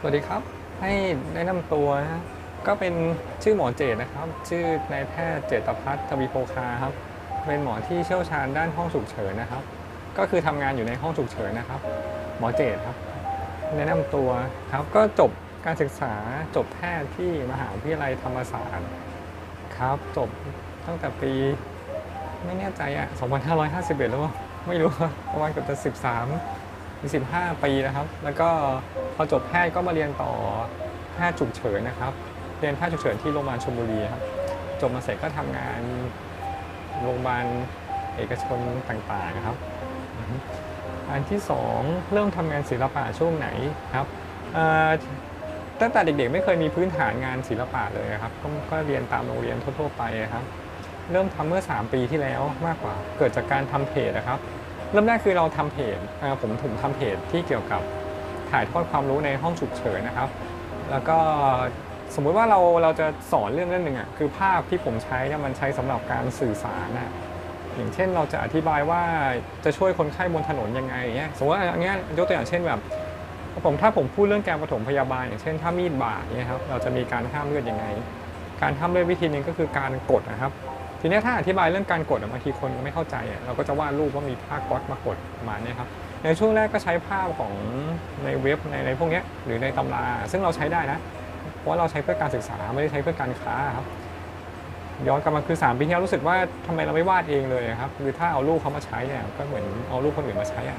สวัสดีครับ ให้แนะนำตัวนะก็เป็นชื่อหมอเจตนะครับ ชื่อนายแพทย์เจตพัฒน์ทวีโพคาครับ เป็นหมอที่เชี่ยวชาญด้านห้องฉุกเฉินนะครับ ก็คือทำงานอยู่ในห้องฉุกเฉินนะครับ หมอเจตครับ แนะนำตัวครับ ก็จบการศึกษาจบแพทย์ที่มหาวิทยาลัยธรรมศาสตร์ครับ จบตั้งแต่ปีไม่แน่ใจอะ2551 แล้วมั้งไม่รู้ประมาณเกือบจะ 13มี 15 ปีนะครับ แล้วก็พอจบแพทย์ก็มาเรียนต่อแพทย์ฉุกเฉินนะครับ เรียนแพทย์ฉุกเฉินที่โรงพยาบาลชลบุรีครับ จบมาเสร็จก็ทำงานโรงพยาบาลเอกชนต่างๆครับ อันที่สองเริ่มทำงานศิลปะช่วงไหนครับตั้งแต่เด็กๆไม่เคยมีพื้นฐานงานศิลปะเลยครับก็ก็เรียนตามโรงเรียนทั่วๆไปครับ เริ่มทำเมื่อ 3 ปีที่แล้วมากกว่า เกิดจากการทำเพจนะครับ เริ่มแรกคือเราทำเพจผมผมทำเพจที่เกี่ยวกับถ่ายทอดความรู้ในห้องฉุกเฉินนะครับ แล้วก็สมมุติว่าเราเราจะสอนเรื่องเรื่องหนึ่งอะคือภาพที่ผมใช้เนี่ยมันใช้สำหรับการสื่อสารอะอย่างเช่นเราจะอธิบายว่าจะช่วยคนไข้บนถนนยังไงเงี้ยสมมติว่าอย่างเงี้ยยกตัวอย่างเช่นแบบผมถ้าผมพูดเรื่องการปฐมพยาบาล อย่างเช่นถ้ามีดบาดเนี่ยครับเราจะมีการห้ามเลือดยังไง การห้ามเลือดวิธีหนึงก็คือการกดนะครับ ทีนี้ถ้าอธิบายเรื่องการกดบางทีคนก็ไม่เข้าใจอะเราก็จะวาดรูปว่ามีผ้าก๊อตมากดประมาณเนี้ยครับในช่วงแรกก็ใช้ภาพของในเว็บในในพวกนี้หรือในตำรา ซึ่งเราใช้ได้นะ เพราะเราใช้เพื่อการศึกษาไม่ได้ใช้เพื่อการค้าครับย้อนกลับมาคือ 3 ปีที่แล้วรู้สึกว่าทำไมเราไม่วาดเองเลยครับคือถ้าเอารูปเขามาใช้เนี่ยก็เหมือนเอารูปคนอื่นมาใช้อะ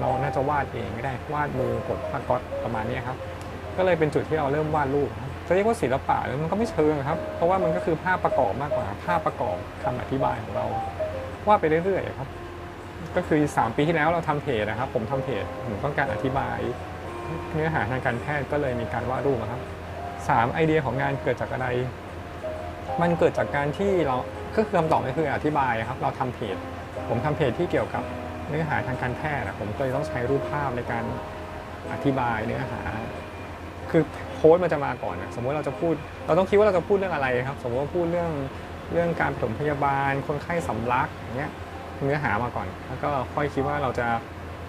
เราน่าจะวาดเองไม่ได้วาดมือกดผ้าก๊อตประมาณนี้ครับก็เลยเป็นจุดที่เราเริ่มวาดรูปครับ จะเรียกว่าศิลปะหรือมันก็ไม่เชิงครับ เพราะว่ามันก็คือภาพประกอบมากกว่า ภาพประกอบคำอธิบายของเราวาดไปเรื่อยๆครับ ก็คือ 3 ปีที่แล้วเราทำเพจนะครับ ผมทำเพจผมต้องการอธิบาย เนื้อหาทางการแพทย์ก็เลยมีการวาดรูปครับสามไอเดียของงานเกิดจากอะไร มันเกิดจากการที่เราก็คือคำตอบก็คืออธิบายครับ เราทำเพจ ผมทำเพจที่เกี่ยวกับเนื้อหาทางการแพทย์ผมก็เลยต้องใช้รูปภาพในการอธิบายเนื้อหา คือโพสต์มันจะมาก่อนนะสมมติเราจะพูด เราต้องคิดว่าเราจะพูดเรื่องอะไรครับ สมมติว่าพูดเรื่องเรื่องการปฐมพยาบาล คนไข้สำลักอย่างเงี้ยเนื้อหามาก่อน แล้วก็ค่อยคิดว่าเราจะ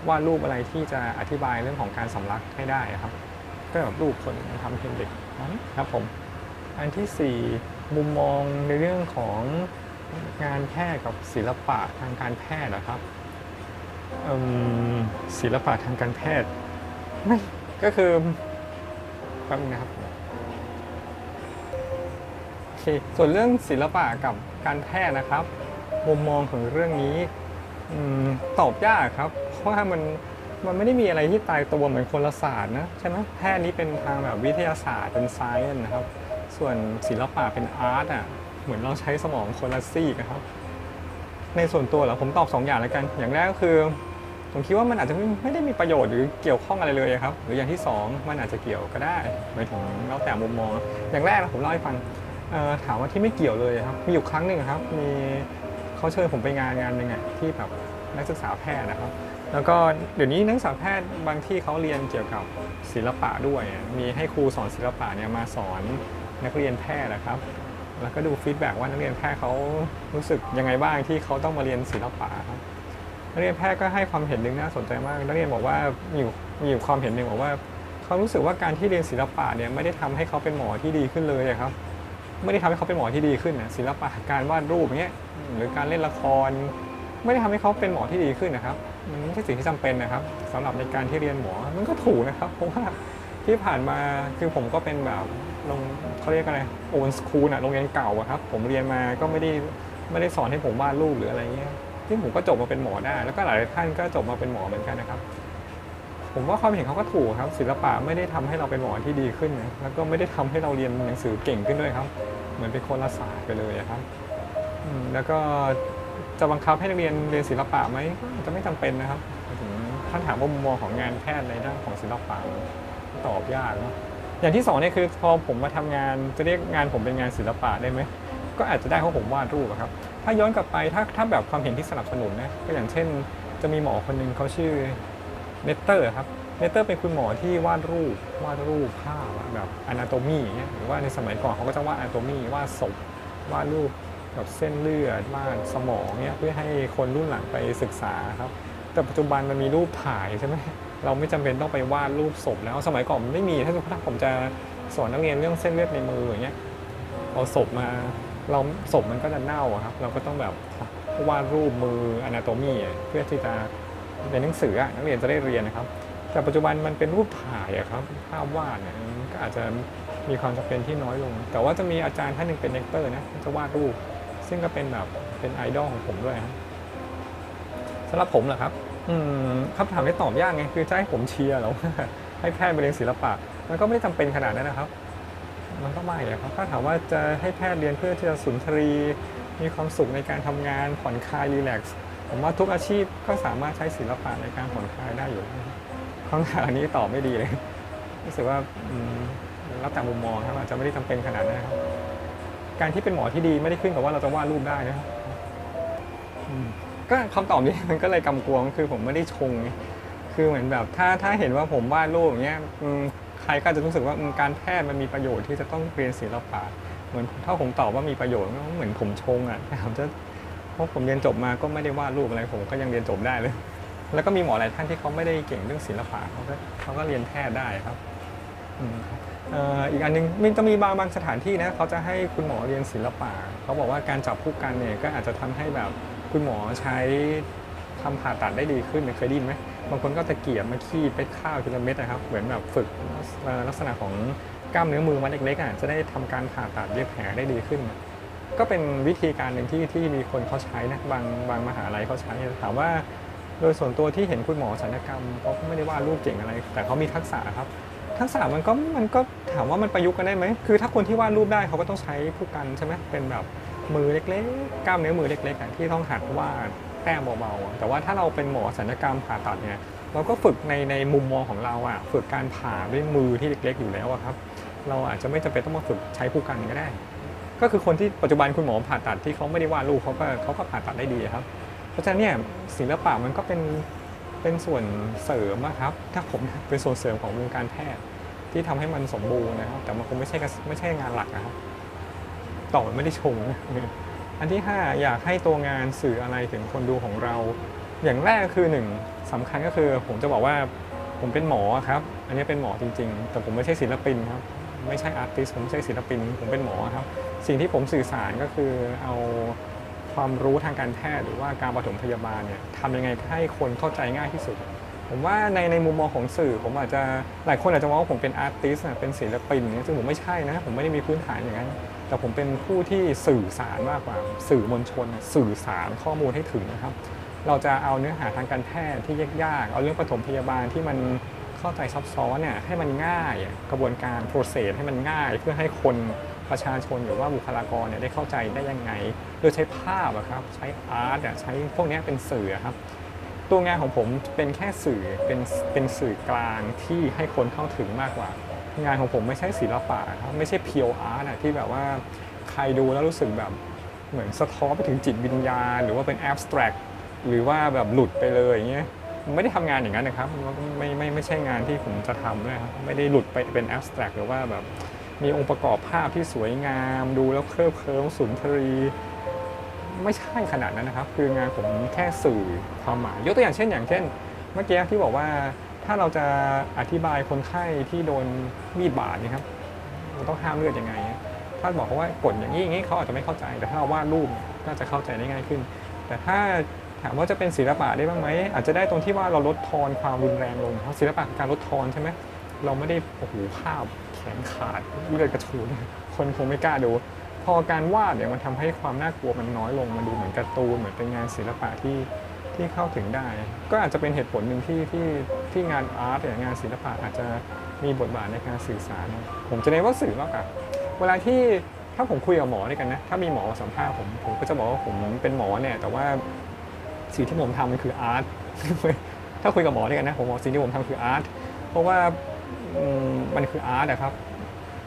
วาดรูปอะไรที่จะอธิบายเรื่องของการสำลักให้ได้ครับก็แบบรูปคนทำเพลงเด็กครับผมอันที่ 4 มุมมองในเรื่องของงานแพทย์กับศิลปะทางการแพทย์นะครับศิลปะทางการแพทย์ไม่ก็คือ แป๊บนึงนะครับโอเคส่วนเรื่องศิลปะกับการแพทย์นะครับมุมมองของเรื่องนี้อตอบยากครับ เพราะว่ามันมันไม่ได้มีอะไรที่ตายตัวเหมือนคนละศาสตร์นะใช่ไหมแพทย์นี้เป็นทางแบบวิทยาศาสตร์เป็นไซเอนะครับ ส่วนศิลปะเป็นอาร์ตอะเหมือนเราใช้สมองคนละซีกอะครับ ในส่วนตัวเหรอผมตอบสองอย่างแล้วกัน อย่างแรกก็คือ ผมคิดว่ามันอาจจะไม่ไมได้มีประโยชน์หรือเกี่ยวข้องอะไรเลยครับ หรืออย่างที่สองมันอาจจะเกี่ยวก็ได้หมายถึงแล้วแต่มุมมอง อย่างแรกนะผมเล่าให้ฟังถามว่าที่ไม่เกี่ยวเลยครับ มีอยู่ครั้งหนึ่งครับ มีเขาเชิญผมไปงานงานหนึ่งอะที่แบบนักศึกษาแพทย์นะครับ แล้วก็เดี๋ยวนี้นักศึกษาแพทย์บางที่เขาเรียนเกี่ยวกับศิลปะด้วย มีให้ครูสอนศิลปะเนี่ยมาสอนนักเรียนแพทย์นะครับ แล้วก็ดูฟีดแบ็กว่านักเรียนแพทย์เขารู้สึกยังไงบ้างที่เขาต้องมาเรียนศิลปะครับ นักเรียนแพทย์ก็ให้ความเห็นหนึ่งน่าสนใจมากนักเรียนบอกว่ามีอยู่มีอยู่ความเห็นหนึ่งบอกว่าเขารู้สึกว่าการที่เรียนศิลปะเนี่ยไม่ได้ทำให้เขาเป็นหมอที่ดีขึ้นเลยครับไม่ได้ทำให้เขาเป็นหมอที่ดีขึ้นนะศิลปะการวาดรูปอย่างเงี้ยหรือการเล่นละคร ไม่ได้ทำให้เขาเป็นหมอที่ดีขึ้นนะครับ มันไม่ใช่สิ่งที่จำเป็นนะครับสำหรับในการที่เรียนหมอมันก็ถูกนะครับเพราะว่าที่ผ่านมาคือผมก็เป็นแบบลงเขาเรียกอะไรโอนสคูลนะโรงเรียนเก่าอะครับ ผมเรียนมาก็ไม่ได้ไม่ได้สอนให้ผมวาดรูปหรืออะไรเงี้ย ที่ผมก็จบมาเป็นหมอได้ แล้วก็หลายท่านก็จบมาเป็นหมอเหมือนกันนะครับ ผมว่าความเห็นเขาก็ถูกครับ ศิลปะไม่ได้ทำให้เราเป็นหมอที่ดีขึ้นนะแล้วก็ไม่ได้ทำให้เราเรียนหนังสือเก่งขึ้นด้วยครับ เหมือนเป็นคนละศาสตร์ไปเลยครับแล้วก็จะบังคับให้นักเรียนเรียนศิลปะไหมก็จะไม่จำเป็นนะครับถึงท่านถามว่ามุมมองของงานแพทย์ในด้านของศิลปะตอบยากเนาะอย่างที่สองเนี่ยคือพอผมมาทำงานจะเรียกงานผมเป็นงานศิลปะได้ไหมก็อาจจะได้เพราะผมวาดรูปครับ ถ้าย้อนกลับไปถ้าถ้าแบบความเห็นที่สนับสนุนนะก็อย่างเช่น จะมีหมอคนหนึ่งเขาชื่อเนเตอร์ครับเนเตอร์เป็นคุณหมอที่วาดรูปวาดรูปภาพแบบอนาโตมี่เงี้ยหรือว่าในสมัยก่อนเขาก็จะวาดอนาโตมีวาดศพวาดรูปแบบเส้นเลือดวาดสมองเนี้ยเพื่อให้คนรุ่นหลังไปศึกษาครับแต่ปัจจุบันมันมีรูปถ่ายใช่ไหมเราไม่จำเป็นต้องไปวาดรูปศพแล้วสมัยก่อนไม่มีถ้าสมมติถ้าผมจะสอนนักเรียนเรื่องเส้นเลือดในมืออย่างเงี้ยเอาศพมา เราศพมันก็จะเน่าครับ เราก็ต้องแบบวาดรูปมืออนาโตมีเพื่อที่จะในหนังสือนักเรียนจะได้เรียนนะครับ แต่ปัจจุบันมันเป็นรูปถ่ายครับภาพวาดเนี่ยก็อาจจะมีความจำเป็นที่น้อยลง แต่ว่าจะมีอาจารย์ท่านหนึ่งเป็นเลคเตอร์นะจะวาดรูป ซึ่งก็เป็นแบบเป็นไอดอลของผมด้วยครับสำหรับผมเหรอครับ อืมคำถามนี้ตอบยากไงคือจะให้ผมเชียร์หรอให้แพทย์ไปเรียนศิลปะ มันก็ไม่ได้จำเป็นขนาดนั้นนะครับ มันก็ไม่ครับถ้าถามว่าจะให้แพทย์เรียนเพื่อที่จะสุนทรี มีความสุขในการทำงานผ่อนคลายรีแลกซ์ผมว่าทุกอาชีพก็สามารถใช้ศิลปะในการผ่อนคลายได้อยู่แล้วคำถามอันนี้ตอบไม่ดีเลยรู้สึกว่าแล้วแต่มุมมองครับอาจจะไม่ได้จำเป็นขนาดนั้นครับการที่เป็นหมอที่ดีไม่ได้ขึ้นกับว่าเราจะวาดรูปได้นะครับก็คำตอบนี้มันก็เลยกำกวงคือผมไม่ได้ชง คือเหมือนแบบถ้าถ้าเห็นว่าผมวาดรูปอย่างเงี้ย ใครก็จะรู้สึกว่าการแพทย์มันมีประโยชน์ที่จะต้องเรียนศิลปะเหมือนถ้าผมตอบว่ามีประโยชน์ก็เหมือนผมชงอะแต่ผมจะเพราะผมเรียนจบมาก็ไม่ได้วาดรูปอะไรผมก็ยังเรียนจบได้เลย แล้วก็มีหมอหลายท่านที่เขาไม่ได้เก่งเรื่องศิลปะเขาก็เขาก็เรียนแพทย์ได้ครับอีกอันหนึงมันจะมีบางบางสถานที่นะเขาจะให้คุณหมอเรียนศิลปะเขาบอกว่าการจับคู่กันเนี่ยก็อาจจะทำให้แบบคุณหมอใช้ทำผ่าตัดได้ดีขึ้นเคยได้ยินไหม บางคนก็ตะเกียบมาขี้เป็ดข้าวทีละเม็ดนะครับ เหมือนแบบฝึกลักษณะของกล้ามเนื้อมือมันเล็กๆอะจะได้ทำการผ่าตัดเย็บแผลได้ดีขึ้น ก็เป็นวิธีการหนึ่งที่ที่มีคนเขาใช้นะบางบางมหาลัยเขาใช้ถามว่า โดยส่วนตัวที่เห็นคุณหมอศัลยกรรมเขาไม่ได้วาดรูปเก่งอะไร แต่เขามีทักษะครับ ทักษะมันก็มันก็ถามว่ามันประยุกต์กันได้ไหมคือ ถ้าคนที่วาดรูปได้เขาก็ต้องใช้ผู้กันใช่ไหมเป็นแบบมือเล็กๆ กล้ามเนื้อมือเล็กๆที่ต้องหัดวาด แต้มเบาๆแต่ว่าถ้าเราเป็นหมอศัลยกรรมผ่าตัดเนี่ยเราก็ฝึกในในมุมมองของเราอะฝึกการผ่าด้วยมือที่เล็ก ๆ อยู่แล้วอะครับ เราอาจจะไม่จำเป็นต้องมาฝึกใช้ผู้กันก็ได้ ก็คือคนที่ปัจจุบันคุณหมอผ่าตัดที่เขาไม่ได้วาดรูปเขาก็เขาก็ผ่าตัดได้ดีครับ เพราะฉะนั้นเนี่ยศิลปะมันก็เป็นเป็นส่วนเสริมครับ ถ้าผมเป็นส่วนเสริมของวงการแพทย์ที่ทำให้มันสมบูรณ์นะครับ แต่มันคงไม่ใช่ไม่ใช่งานหลักนะครับ ต่อไม่ได้ชงนะ อันที่ 5 อยากให้ตัวงานสื่ออะไรถึงคนดูของเรา อย่างแรกคือหนึ่งสำคัญก็คือ ผมจะบอกว่าผมเป็นหมอครับ อันนี้เป็นหมอจริง ๆ แต่ผมไม่ใช่ศิลปินครับไม่ใช่อาร์ติสผมไม่ใช่ศิลปิน ผมเป็นหมอครับ สิ่งที่ผมสื่อสารก็คือเอาความรู้ทางการแพทย์หรือว่าการปฐมพยาบาลเนี่ยทำยังไงให้คนเข้าใจง่ายที่สุด ผมว่าในในมุมมองของสื่อ ผมอาจจะหลายคนอาจจะมองว่าผมเป็นอาร์ติสเป็นศิลปินเนี่ยซึ่งผมไม่ใช่นะ ผมไม่ได้มีพื้นฐานอย่างนั้น แต่ผมเป็นผู้ที่สื่อสารมากกว่า สื่อมวลชน สื่อสารข้อมูลให้ถึงนะครับ เราจะเอาเนื้อหาทางการแพทย์ที่ยากๆ เอาเรื่องปฐมพยาบาลที่มันเข้าใจซับซ้อนเนี่ยให้มันง่ายกระบวนการโปรเซสให้มันง่าย เพื่อให้คนประชาชนหรือว่าบุคลากรเนี่ยได้เข้าใจได้ยังไง โดยใช้ภาพครับใช้อาร์ตใช้พวกนี้เป็นสื่อครับตัวงานของผมเป็นแค่สื่อเป็นเป็นสื่อกลางที่ให้คนเข้าถึงมากกว่า งานของผมไม่ใช่ศิลปะครับไม่ใช่เพียวอาร์ตที่แบบว่าใครดูแล้วรู้สึกแบบเหมือนสะท้อนไปถึงจิตวิญญาณ หรือว่าเป็นแอบสแตรกหรือว่าแบบหลุดไปเลยอย่างเงี้ยไม่ได้ทำงานอย่างนั้นนะครับแล้วก็ไม่ไม่ไม่ใช่งานที่ผมจะทำด้วยครับไม่ได้หลุดไปเป็นแอบสแตรกหรือว่าแบบมีองค์ประกอบภาพที่สวยงาม ดูแล้วเคลิบเคลิ้มสุนทรี ไม่ใช่ขนาดนั้นนะครับ คืองานผมแค่สื่อความหมายยกตัวอย่างเช่นอย่างเช่น เมื่อกี้ที่บอกว่า ถ้าเราจะอธิบายคนไข้ที่โดนมีดบาดนี่ครับเราต้องห้ามเลือดยังไง ถ้าบอกเขาว่ากดอย่างนี้อย่างนี้เขาอาจจะไม่เข้าใจ แต่ถ้าเราวาดรูปเนี่ยก็จะเข้าใจได้ง่ายขึ้น แต่ถ้าถามว่าจะเป็นศิลปะได้บ้างไหมอาจจะได้ตรงที่ว่าเราลดทอนความรุนแรงลงเพราะศิลปะการลดทอนใช่ไหมเราไม่ได้โอ้โหภาพแขนขาดเลือดกระชูนคนคงไม่กล้าดู พอการวาดเนี่ยมันทำให้ความน่ากลัวมันน้อยลงมันดูเหมือนการ์ตูนเหมือนเป็นงานศิลปะที่ ที่เข้าถึงได้ ก็อาจจะเป็นเหตุผลหนึ่งที่ที่ที่งานอาร์ตหรืองานศิลปะอาจจะมีบทบาทในการสื่อสาร ผมจะเน้นว่าสื่อมากกว่าเวลาที่ถ้าผมคุยกับหมอด้วยกันนะถ้ามีหมอสัมภาษณ์ผมผมก็จะบอกว่าผมเป็นหมอเนี่ยแต่ว่าสิ่งที่ผมทำมันคืออาร์ตถ้าคุยกับหมอด้วยกันนะผมบอกสิ่งที่ผมทำคืออาร์ตเพราะว่ามันคืออาร์ตอะครับ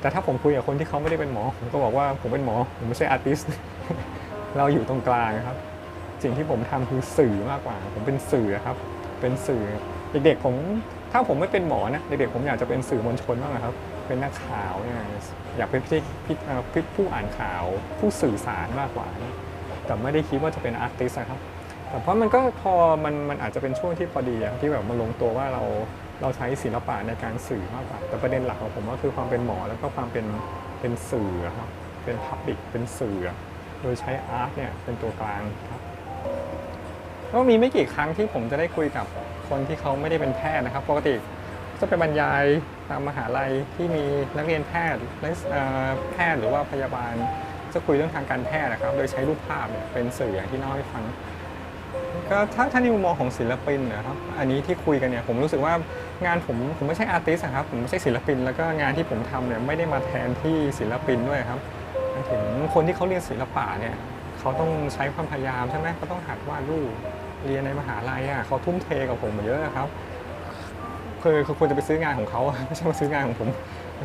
แต่ถ้าผมคุยกับคนที่เขาไม่ได้เป็นหมอ ผมก็บอกว่าผมเป็นหมอ ผมไม่ใช่อาร์ติสเราอยู่ตรงกลางครับ สิ่งที่ผมทำคือสื่อมากกว่า ผมเป็นสื่อครับ เป็นสื่อเด็กๆผมถ้าผมไม่เป็นหมอนะเด็กๆผมอยากจะเป็นสื่อมวลชนบ้างนะครับ เป็นนักข่าวเนี่ยอยากเป็นพิพิผู้อ่านข่าว ผู้สื่อสารมากกว่า แต่ไม่ได้คิดว่าจะเป็นอาร์ติสนะครับแต่เพราะมันก็พอมันมันอาจจะเป็นช่วงที่พอดีที่แบบมาลงตัวว่าเราเราใช้ศิลปะในการสื่อมากกว่า แต่ประเด็นหลักของผมก็คือความเป็นหมอแล้วก็ความเป็นเป็นสื่อครับเป็นพับบิกเป็นสื่อ โดยใช้อาร์ตเนี่ยเป็นตัวกลางครับ ก็มีไม่กี่ครั้งที่ผมจะได้คุยกับคนที่เขาไม่ได้เป็นแพทย์นะครับ ปกติจะไปบรรยายตามมหาลัยที่มีนักเรียนแพทย์แพทย์หรือว่าพยาบาลจะคุยเรื่องทางการแพทย์นะครับ โดยใช้รูปภาพเนี่ยเป็นสื่ออย่างที่เล่าให้ฟังก็ถ้าถ้าในมุมมองของศิลปินนะครับ อันนี้ที่คุยกันเนี่ยผมรู้สึกว่างานผมผมไม่ใช่อาร์ติสครับ ผมไม่ใช่ศิลปิน แล้วก็งานที่ผมทำเนี่ยไม่ได้มาแทนที่ศิลปินด้วยครับถึงคนที่เขาเรียนศิลปะเนี่ยเขาต้องใช้ความพยายามใช่ไหมเขาต้องหัดวาดรูป เรียนในมหาลัยอะเขาทุ่มเทกับผมมาเยอะครับคือคือควรจะไปซื้องานของเขาไม่ใช่มาซื้องานของผม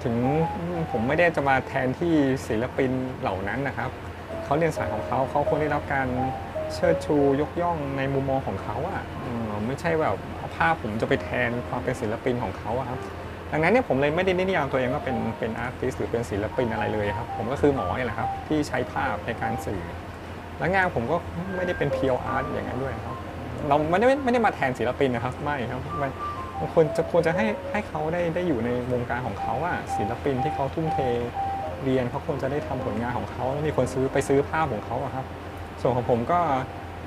ถึงผมไม่ได้จะมาแทนที่ศิลปินเหล่านั้นนะครับเขาเรียนสายของเขาเขาควรได้รับการเชิดชูยกย่องในมุมมองของเขาอะไม่ใช่แบบภาพผมจะไปแทนความเป็นศิลปินของเขาครับดังนั้นเนี่ยผมเลยไม่ได้นิยามตัวเองว่าเป็นเป็นอาร์ติสหรือเป็นศิลปินอะไรเลยครับ ผมก็คือหมอนี่แหละครับที่ใช้ภาพในการสื่อ และงานผมก็ไม่ได้เป็นเพียวอาร์ตอย่างนั้นด้วยครับ เราไม่ได้ไม่ได้มาแทนศิลปินนะครับ ไม่ครับมันมันควรจะควรจะให้ให้เขาได้ได้อยู่ในวงการของเขาอะศิลปินที่เขาทุ่มเทเรียนเขาควรจะได้ทำผลงานของเขาแล้วมีคนซื้อไปซื้อภาพของเขาอะครับ ส่วนของผมก็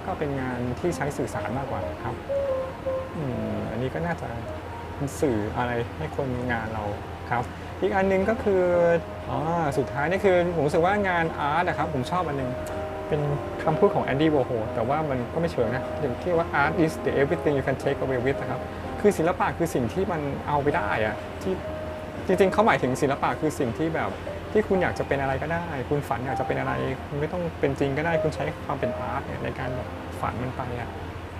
ก็เป็นงานที่ใช้สื่อสารมากกว่าครับอืมอันนี้ก็น่าจะสื่ออะไรให้คนงานเราครับ อีกอันหนึงก็คืออ๋อสุดท้ายนี่คือผมรู้สึกว่างานอาร์ตนะครับผมชอบอันหนึง เป็นคำพูดของแอนดี้วอร์โฮแต่ว่ามันก็ไม่เชิงนะ อย่างที่ว่า art is the everything you can take away with นะครับ คือศิลปะคือสิ่งที่มันเอาไปได้อะที่จริงๆเขาหมายถึงศิลปะคือสิ่งที่แบบที่คุณอยากจะเป็นอะไรก็ได้ คุณฝันอยากจะเป็นอะไร คุณไม่ต้องเป็นจริงก็ได้ คุณใช้ความเป็นอาร์ตเนี่ยในการแบบฝันมันไปอะ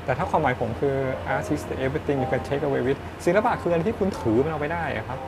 แต่ถ้าความหมายผมคือ art is the everything you can take away with ศิลปะคืออะไรที่คุณถือมันเอาไปได้อะครับ